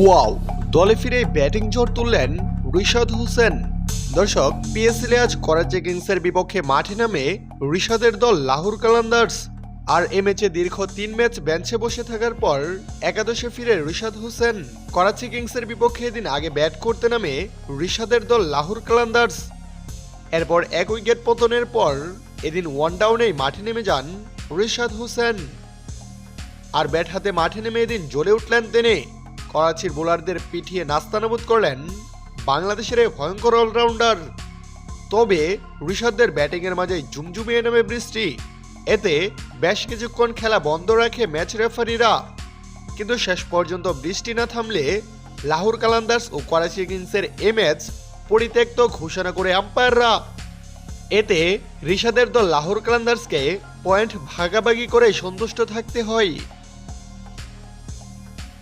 Wow দলে ফিরে batting জোর তুললেন রিশাদ হোসেন। দর্শক পিএসএল আজ করাচি কিংসের বিপক্ষে মাঠে নামে রিশাদের দল লাহোর কালান্দার্স। আর এ ম্যাচে দীর্ঘ তিন ম্যাচ বেঞ্চে বসে থাকার পর একাদশে ফিরে রিশাদ হোসেন। করাচি কিংসের বিপক্ষে এদিন আগে ব্যাট করতে নামে রিশাদের দল লাহোর কালান্দার্স। এরপর এক উইকেট পতনের পর এদিন ওয়ান ডাউনেই মাঠে নেমে যান রিশাদ হোসেন। আর ব্যাট হাতে মাঠে নেমে এদিন জ্বলে উঠলেন তিনি। করাচির বোলারদের পিঠিয়ে নাস্তানাবুদ করলেন বাংলাদেশের এই ভয়ঙ্কর অলরাউন্ডার। তবে ঋষাদদের ব্যাটিংয়ের মাঝে জুমজুমিয়ে নেমে বৃষ্টি। এতে বেশ কিছুক্ষণ খেলা বন্ধ রাখে ম্যাচ রেফারিরা। কিন্তু শেষ পর্যন্ত বৃষ্টি না থামলে লাহোর কালান্দার্স ও করাচি কিংসের এ ম্যাচ পরিত্যক্ত ঘোষণা করে আম্পায়াররা। এতে ঋষাদের দল লাহোর কালান্দার্সকে পয়েন্ট ভাগাভাগি করে সন্তুষ্ট থাকতে হয়।